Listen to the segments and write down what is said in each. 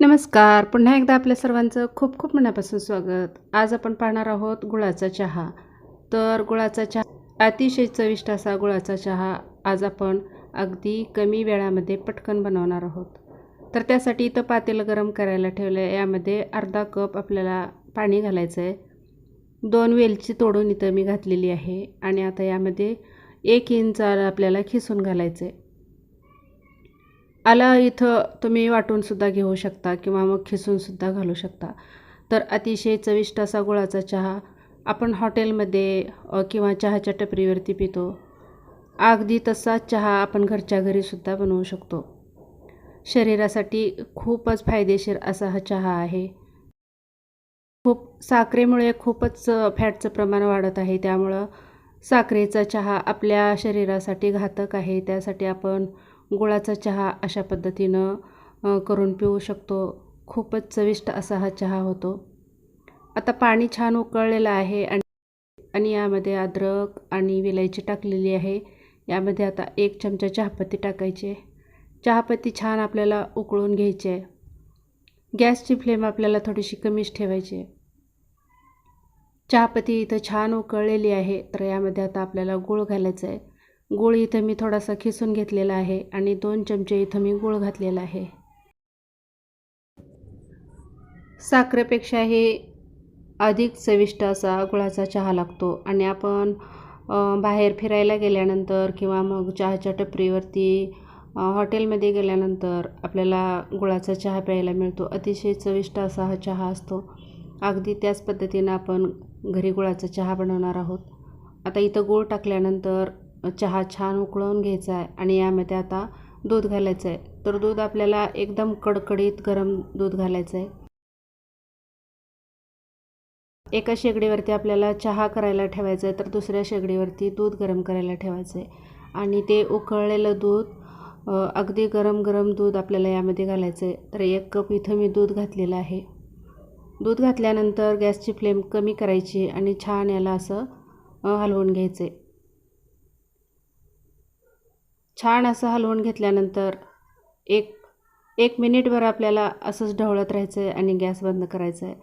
नमस्कार. पुन्हा एकदा आपल्या सर्वांचं खूप खूप मनापासून स्वागत. आज आपण पाहणार आहोत गुळाचा चहा. तर गुळाचा चहा अतिशय चविष्ट असा गुळाचा चहा आज आपण अगदी कमी वेळामध्ये पटकन बनवणार आहोत. तर त्यासाठी इथं पातेलं गरम करायला ठेवलं आहे यामध्ये अर्धा कप आपल्याला पाणी घालायचं आहे दोन वेलची तोडून इथं मी घातलेली आहे आणि आता यामध्ये एक इंच आलं आपल्याला खिसून घालायचं आहे आला इथं तुम्ही वाटूनसुद्धा घेऊ शकता किंवा मग खिसूनसुद्धा घालू शकता. तर अतिशय चविष्ट असा गुळाचा चहा आपण हॉटेलमध्ये किंवा चहाच्या टपरीवरती पितो. अगदी तसाच चहा आपण घरच्या घरीसुद्धा बनवू शकतो. शरीरासाठी खूपच फायदेशीर असा हा चहा आहे. खूप साखरेमुळे खूपच फॅटचं प्रमाण वाढत आहे. त्यामुळं साखरेचा चहा आपल्या शरीरासाठी घातक आहे. त्यासाठी आपण गुळाचा चहा अशा पद्धतीनं करून पिऊ शकतो. खूपच चविष्ट असा हा चहा होतो. आता पाणी छान उकळलेलं आहे आणि आणि यामध्ये अद्रक आणि विलायची टाकलेली आहे. यामध्ये आता एक चमचा चहापत्ती टाकायची. आहे चहापत्ती छान आपल्याला उकळून घ्यायची आहे. गॅसची फ्लेम आपल्याला थोडीशी कमीच ठेवायची आहे. चहापत्ती इथं छान उकळलेली आहे तर यामध्ये आता आपल्याला गूळ घालायचं आहे. गूळ इथं मी थोडासा खिसून घेतलेला आहे आणि दोन चमचे इथं मी गूळ घातलेला आहे. साखरेपेक्षा हे अधिक चविष्ट असा गुळाचा चहा लागतो आणि आपण बाहेर फिरायला गेल्यानंतर किंवा मग चहाच्या टपरीवरती हॉटेलमध्ये गेल्यानंतर आपल्याला गुळाचा चहा प्यायला मिळतो. अतिशय चविष्ट असा हा चहा असतो. अगदी त्याच पद्धतीनं आपण घरी गुळाचा चहा बनवणार आहोत. आता इथं गूळ टाकल्यानंतर चहा छान उकळवून घ्यायचा आहे आणि यामध्ये आता दूध घालायचं आहे. तर दूध आपल्याला एकदम कडकडीत गरम दूध घालायचं आहे. एका शेगडीवरती आपल्याला चहा करायला ठेवायचं आहे तर दुसऱ्या शेगडीवरती दूध गरम करायला ठेवायचं आहे. आणि ते उकळलेलं दूध अगदी गरम गरम दूध आपल्याला यामध्ये घालायचं आहे. तर एक कप इथं मी दूध घातलेलं आहे. दूध घातल्यानंतर गॅसची फ्लेम कमी करायची आणि छान याला असं हलवून घ्यायचं आहे. छान असं हलवून घेतल्यानंतर एक एक मिनिटभर आपल्याला असंच ढवळत राहायचं आहे आणि गॅस बंद करायचा आहे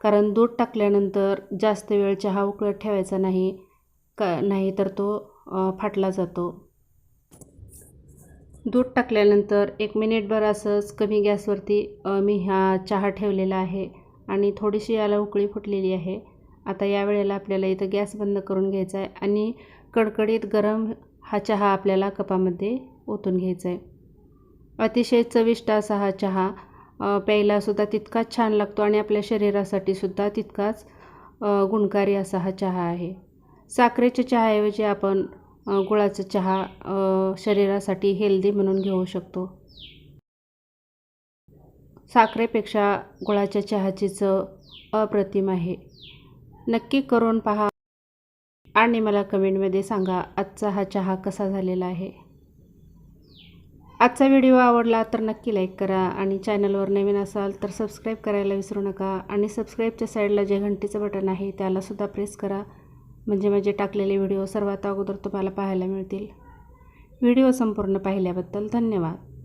कारण दूध टाकल्यानंतर जास्त वेळ चहा उकळत ठेवायचा नाही का नाही तर तो फाटला जातो. दूध टाकल्यानंतर एक मिनिटभर असंच कमी गॅसवरती मी हा चहा ठेवलेला आहे आणि थोडीशी याला उकळी फुटलेली आहे. आता या वेळेला आपल्याला इथं गॅस बंद करून घ्यायचा आहे आणि कडकडीत गरम हा चहा आपल्याला कपामध्ये ओतून घ्यायचा आहे. अतिशय चविष्ट असा हा चहा प्यायलासुद्धा तितकाच छान लागतो आणि आपल्या शरीरासाठी सुद्धा तितकाच गुणकारी असा हा चहा आहे. साखरेच्या चहाऐवजी आपण गुळाचा चहा शरीरासाठी हेल्दी म्हणून घेऊ शकतो. साखरेपेक्षा गुळाच्या चहाची चव अप्रतिम आहे. नक्की करून पहा. आणि मला कमेंटमध्ये सांगा आजचा हा चहा कसा झालेला आहे? आजचा व्हिडिओ आवडला तर नक्की लाईक करा आणि चॅनलवर नवीन असाल तर सबस्क्राईब करायला विसरू नका आणि सबस्क्राईबच्या साईडला जे घंटीचं बटन आहे त्यालासुद्धा प्रेस करा. म्हणजे माझे टाकलेले व्हिडिओ सर्वात अगोदर तुम्हाला पाहायला मिळतील. व्हिडिओ संपूर्ण पाहिल्याबद्दल धन्यवाद.